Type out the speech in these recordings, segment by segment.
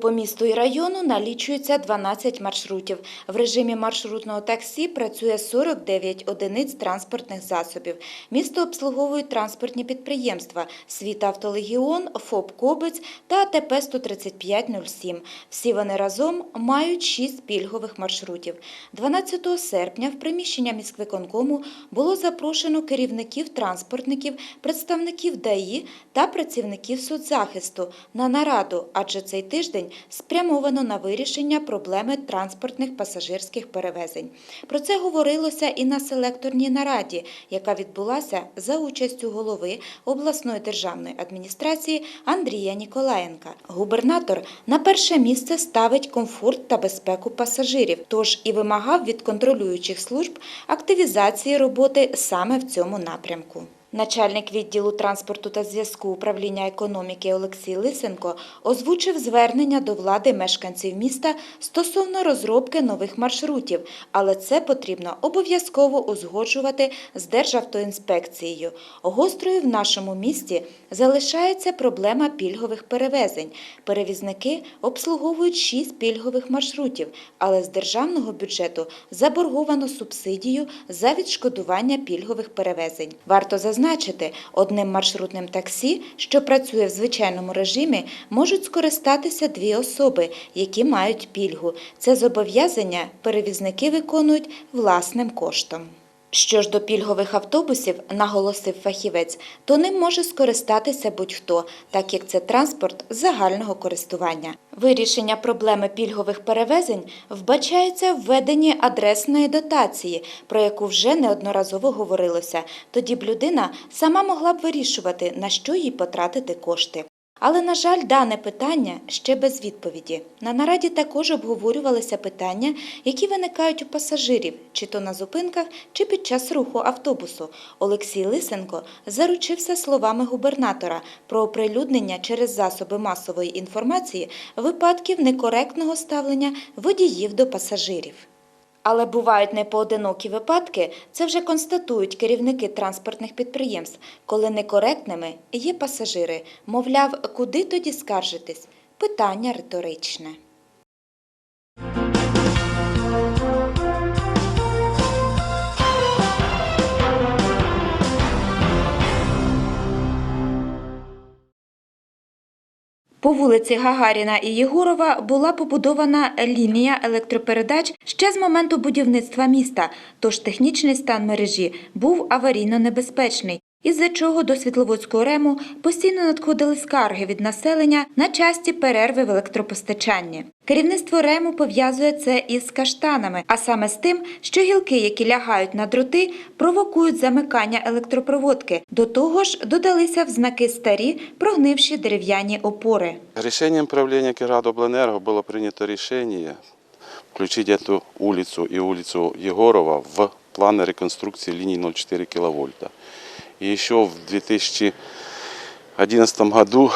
По місту і району налічується 12 маршрутів. В режимі маршрутного таксі працює 49 одиниць транспортних засобів. Місто обслуговують транспортні підприємства «Світавтолегіон», ФОП «Кобець» та АТП 13507. Всі вони разом мають 6 пільгових маршрутів. 12 серпня в приміщення міськвиконкому було запрошено керівників транспортників, представників ДАІ та працівників соцзахисту на нараду, адже цей тиждень спрямовано на вирішення проблеми транспортних пасажирських перевезень. Про це говорилося і на селекторній нараді, яка відбулася за участю голови обласної державної адміністрації Андрія Ніколаєнка. Губернатор на перше місце ставить комфорт та безпеку пасажирів, тож і вимагав від контролюючих служб активізації роботи саме в цьому напрямку. Начальник відділу транспорту та зв'язку управління економіки Олексій Лисенко озвучив звернення до влади мешканців міста стосовно розробки нових маршрутів, але це потрібно обов'язково узгоджувати з Державтоінспекцією. Гострою в нашому місті залишається проблема пільгових перевезень. Перевізники обслуговують шість пільгових маршрутів, але з державного бюджету заборговано субсидію за відшкодування пільгових перевезень. Варто зазначити, одним маршрутним таксі, що працює в звичайному режимі, можуть скористатися дві особи, які мають пільгу. Це зобов'язання перевізники виконують власним коштом. Що ж до пільгових автобусів, наголосив фахівець, то ним може скористатися будь-хто, так як це транспорт загального користування. Вирішення проблеми пільгових перевезень вбачається в введенні адресної дотації, про яку вже неодноразово говорилося. Тоді б людина сама могла б вирішувати, на що їй потратити кошти. Але, на жаль, дане питання ще без відповіді. На нараді також обговорювалися питання, які виникають у пасажирів, чи то на зупинках, чи під час руху автобусу. Олексій Лисенко заручився словами губернатора про оприлюднення через засоби масової інформації випадків некоректного ставлення водіїв до пасажирів. Але бувають непоодинокі випадки, це вже констатують керівники транспортних підприємств, коли некоректними є пасажири. Мовляв, куди тоді скаржитись? Питання риторичне. По вулиці Гагаріна і Єгорова була побудована лінія електропередач ще з моменту будівництва міста, тож технічний стан мережі був аварійно небезпечний, із-за чого до Світловодського рему постійно надходили скарги від населення на часті перерви в електропостачанні. Керівництво рему пов'язує це із каштанами, а саме з тим, що гілки, які лягають на дроти, провокують замикання електропроводки. До того ж, додалися в знаки старі, прогнивші дерев'яні опори. Решением правления Кирадобленерго было принято решение включить эту улицу и улицу Егорова в планы реконструкции линий 0,4 киловольта. И еще в 2011 году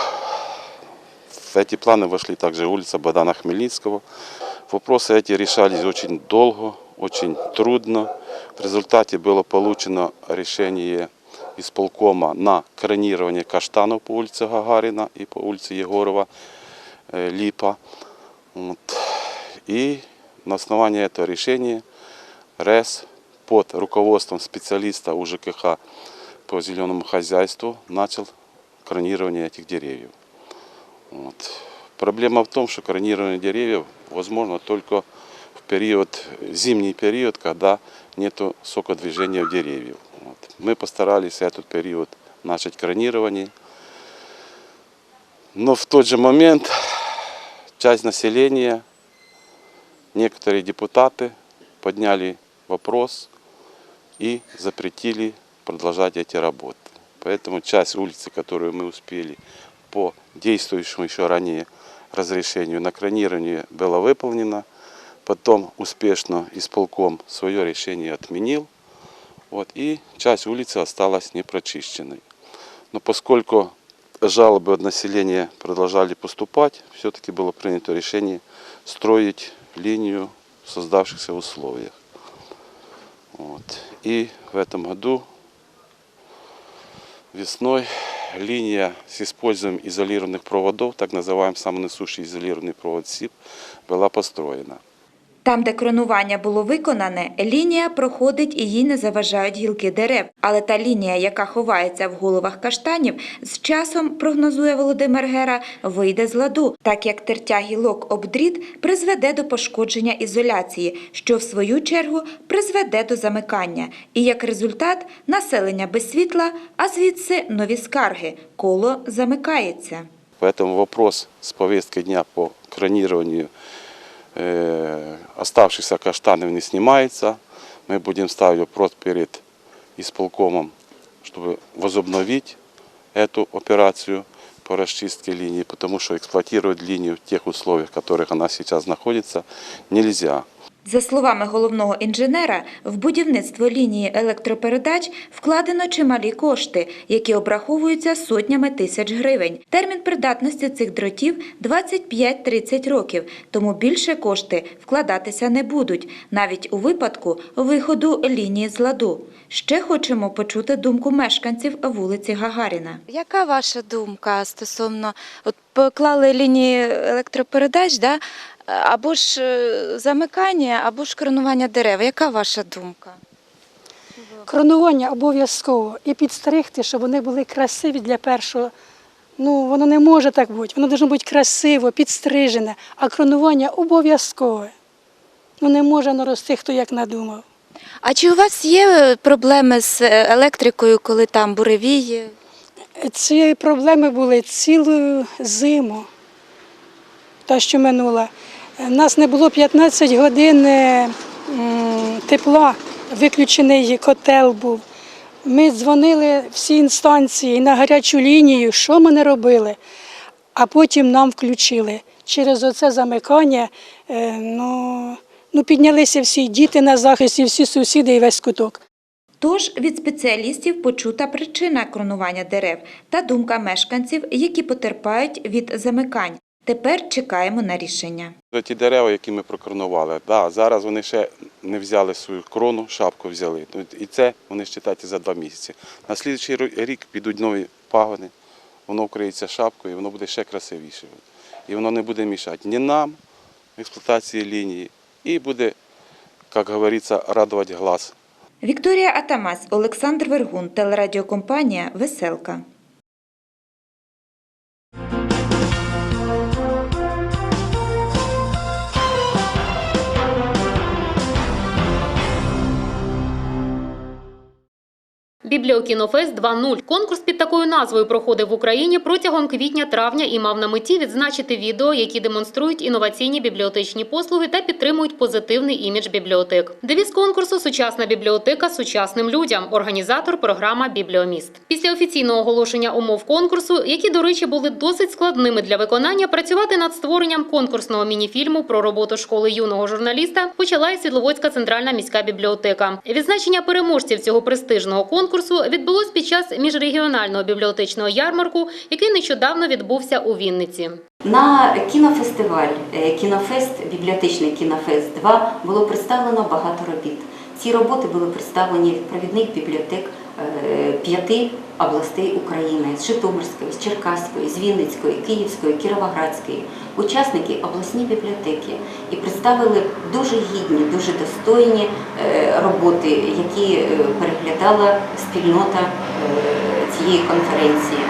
в эти планы вошли также улица Богдана Хмельницкого. Вопросы эти решались очень долго, очень трудно. В результате было получено решение исполкома на кронирование каштанов по улице Гагарина и по улице Егорова, э, Липа. Вот. И на основании этого решения РЭС под руководством специалиста УЖКХ по зеленому хозяйству начал кронирование этих деревьев. Вот. Проблема в том, что кронирование деревьев возможно только в период, зимний период, когда нет сокодвижения в деревьев. Вот. Мы постарались этот период начать кронирование. Но в тот же момент часть населения, некоторые депутаты подняли вопрос и запретили продолжать эти работы. Поэтому часть улицы, которую мы успели по действующему еще ранее разрешению на кронирование была выполнена. Потом успешно исполком свое решение отменил. Вот, и часть улицы осталась непрочищенной. Но поскольку жалобы от населения продолжали поступать, все-таки было принято решение строить линию в создавшихся условиях. Вот. И в этом году весной линия с использованием изолированных проводов, так называемый самонесущий изолированный провод СИП, была построена. Там, де кронування було виконане, лінія проходить і їй не заважають гілки дерев. Але та лінія, яка ховається в головах каштанів, з часом, прогнозує Володимир Гера, вийде з ладу, так як тертя гілок об дріт призведе до пошкодження ізоляції, що в свою чергу призведе до замикання. І як результат населення без світла, а звідси нові скарги. Коло замикається. Поэтому вопрос с повесткой дня по кронированию э, оставшихся каштанов не снимается. Мы будем ставить вопрос перед исполкомом, чтобы возобновить эту операцию по расчистке линии, потому что эксплуатировать линию в тех условиях, в которых она сейчас находится, нельзя. За словами головного інженера, в будівництво лінії електропередач вкладено чималі кошти, які обраховуються сотнями тисяч гривень. Термін придатності цих дротів 25-30 років, тому більше кошти вкладатися не будуть, навіть у випадку виходу лінії з ладу. Ще хочемо почути думку мешканців вулиці Гагаріна. Яка ваша думка стосовно от поклали лінії електропередач, да? Або ж е, замикання, або ж коронування дерев. Яка ваша думка? Кронування обов'язково і підстригти, щоб вони були красиві для першого. Ну, воно не може так бути. Воно має бути красиво, підстрижене, а кронування обов'язкове. Ну не може воно рости, хто як надумав. А чи у вас є е, проблеми з е, електрикою, коли там буревії? Ці проблеми були цілу зиму, та, що минула. У нас не було 15 годин е, тепла, виключений котел був. Ми дзвонили всі інстанції на гарячу лінію, що ми не робили, а потім нам включили. Через оце замикання е, ну, ну, піднялися всі діти на захист, і всі сусіди і весь куток. Тож від спеціалістів почута причина кронування дерев та думка мешканців, які потерпають від замикань. Тепер чекаємо на рішення. Ті дерева, які ми прокоронували, да, зараз вони ще не взяли свою крону, шапку взяли. І це вони вважають за два місяці. На слідчий рік підуть нові пагони, воно вкриється шапкою, і воно буде ще красивіше. І воно не буде мішати ні нам, експлуатації лінії, і буде, як говориться, радувати глаз. Вікторія Атамась, Олександр Вергун, телерадіокомпанія Веселка. Бібліокінофест 2.0. Конкурс під такою назвою проходив в Україні протягом квітня-травня і мав на меті відзначити відео, які демонструють інноваційні бібліотечні послуги та підтримують позитивний імідж бібліотек. Девіз конкурсу Сучасна бібліотека сучасним людям. Організатор програма Бібліоміст. Після офіційного оголошення умов конкурсу, які, до речі, були досить складними для виконання, працювати над створенням конкурсного мініфільму про роботу школи юного журналіста почала і Світловодська центральна міська бібліотека. Відзначення переможців цього престижного конкурсу відбулось під час міжрегіонального бібліотечного ярмарку, який нещодавно відбувся у Вінниці. На кінофестиваль е, кінофест, бібліотечний кінофест 2 було представлено багато робіт. Ці роботи були представлені від провідних бібліотек п'яти областей України з Житомирської, з Черкаської, з Вінницької, Київської, Кіровоградської. Учасники обласні бібліотеки і представили дуже гідні, дуже достойні е, роботи, які е, переглядала спільнота е, цієї конференції.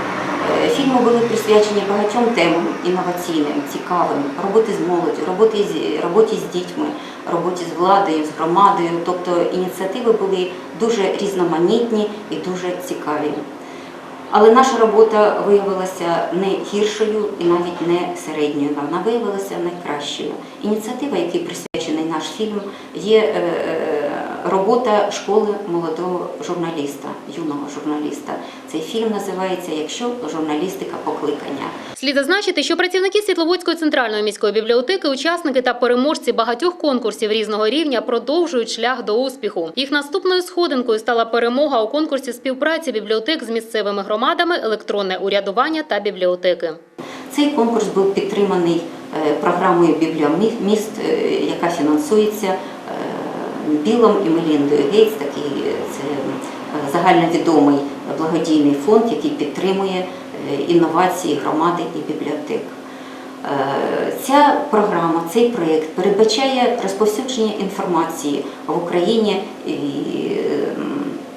Е, Фільми були присвячені багатьом темам інноваційним, цікавим, роботи з молоддю, роботі з дітьми, роботі з владою, з громадою. Тобто ініціативи були дуже різноманітні і дуже цікаві. Але наша робота виявилася не гіршою і навіть не середньою. Вона виявилася найкращою. Ініціатива, якій присвячений наш фільм, є е, е, робота школи молодого журналіста, юного журналіста. Цей фільм називається Якщо журналістика покликання. Слід зазначити, що працівники Світловодської центральної міської бібліотеки, учасники та переможці багатьох конкурсів різного рівня продовжують шлях до успіху. Їх наступною сходинкою стала перемога у конкурсі співпраці бібліотек з місцевими громадами, електронне урядування та бібліотеки. Цей конкурс був підтриманий е, програмою Бібліоміст, е, яка фінансується Білом і Меліндою Гейтс, такий е, це е, загальновідомий благодійний фонд, який підтримує е, інновації громади і бібліотек. Ця програма, цей проєкт передбачає розповсюдження інформації в Україні,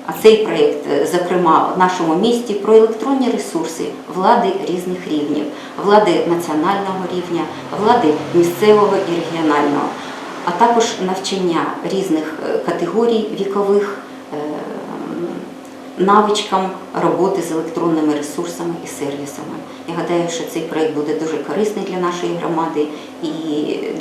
а цей проєкт, зокрема, в нашому місті про електронні ресурси влади різних рівнів, влади національного рівня, влади місцевого і регіонального, а також навчання різних е, категорій вікових. е, навичкам роботи з електронними ресурсами і сервісами. Я гадаю, що цей проект буде дуже корисний для нашої громади і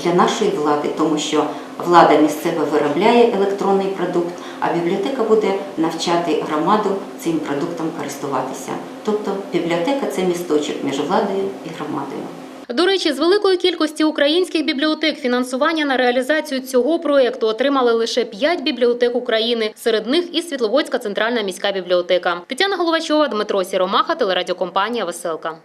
для нашої влади, тому що влада місцева виробляє електронний продукт, а бібліотека буде навчати громаду цим продуктом користуватися. Тобто бібліотека це місточок між владою і громадою. До речі, з великої кількості українських бібліотек фінансування на реалізацію цього проєкту отримали лише 5 бібліотек України. Серед них і Світловодська центральна міська бібліотека. Тетяна Головачова, Дмитро Сіромаха, телерадіокомпанія Веселка.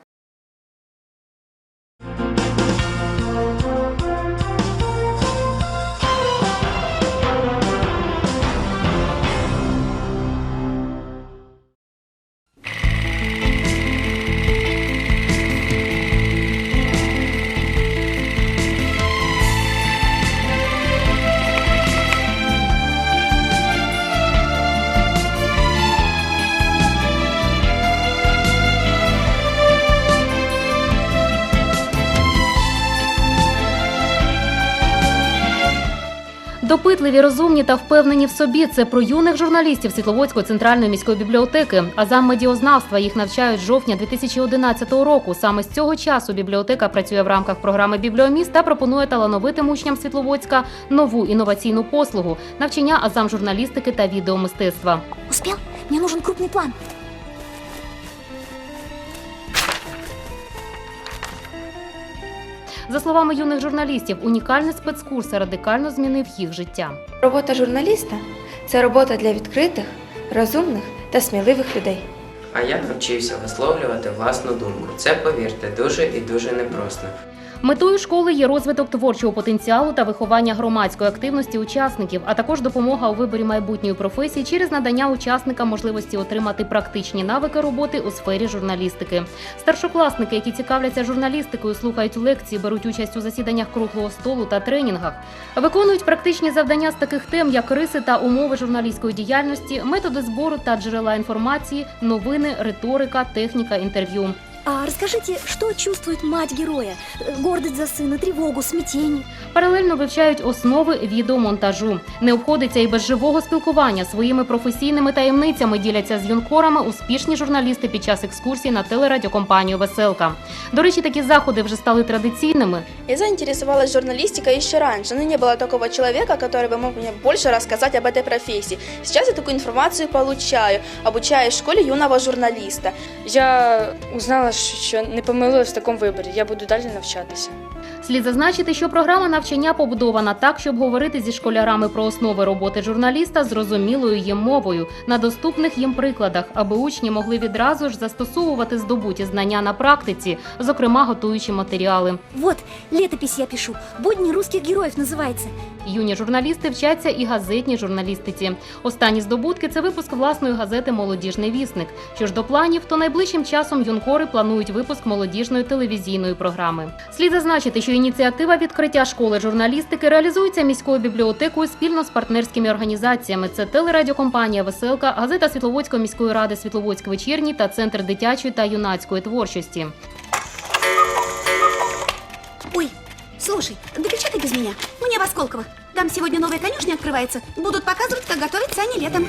Допитливі, розумні та впевнені в собі це про юних журналістів Світловодської центральної міської бібліотеки. А зам медіознавства їх навчають з жовтня 2011 року. Саме з цього часу бібліотека працює в рамках програми Бібліоміст та пропонує талановитим учням Світловодська нову інноваційну послугу навчання азам журналістики та відеомистецтва. Успел? Мне нужен крупный план. За словами юних журналістів, унікальний спецкурс радикально змінив їх життя. Робота журналіста це робота для відкритих, розумних та сміливих людей. А я навчився висловлювати власну думку. Це, повірте, дуже і дуже непросто. Метою школи є розвиток творчого потенціалу та виховання громадської активності учасників, а також допомога у виборі майбутньої професії через надання учасникам можливості отримати практичні навики роботи у сфері журналістики. Старшокласники, які цікавляться журналістикою, слухають лекції, беруть участь у засіданнях круглого столу та тренінгах, виконують практичні завдання з таких тем, як риси та умови журналістської діяльності, методи збору та джерела інформації, новини, риторика, техніка інтерв'ю. А расскажите, что чувствует мать героя? Э, Гордость за сына, тревогу, смятение. Паралельно вивчають основи відеомонтажу. Не обходиться і без живого спілкування. Своїми професійними таємницями діляться з юнкорами успішні журналісти під час екскурсій на телерадіокомпанію Веселка. До речі, такі заходи вже стали традиційними. Я заинтересовалась журналистикой еще раньше, но не было такого человека, который бы мог мне больше рассказать об этой профессии. Сейчас я такую информацию получаю, обучаюсь в школе юного журналиста. Я узнала, що не помилилась в такому виборі. Я буду далі навчатися. Слід зазначити, що програма навчання побудована так, щоб говорити зі школярами про основи роботи журналіста зрозумілою їм мовою на доступних їм прикладах, аби учні могли відразу ж застосовувати здобуті знання на практиці, зокрема готуючи матеріали. Вот, летопись я пишу. «Будни русских героев» называется. Юні журналісти вчаться і газетній журналістиці. Останні здобутки це випуск власної газети Молодіжний вісник. Що ж до планів, то найближчим часом юнкори планують випуск молодіжної телевізійної програми. Слід зазначити, що ініціатива відкриття школи журналістики реалізується міською бібліотекою спільно з партнерськими організаціями. Це телерадіокомпанія Веселка, газета Світловодської міської ради Світловодськ вечірній та центр дитячої та юнацької творчості. Ой, слушай, допечатай без меня. Мне в Осколково. Там сегодня новая конюшня открывается. Будут показывать, как готовить сани летом.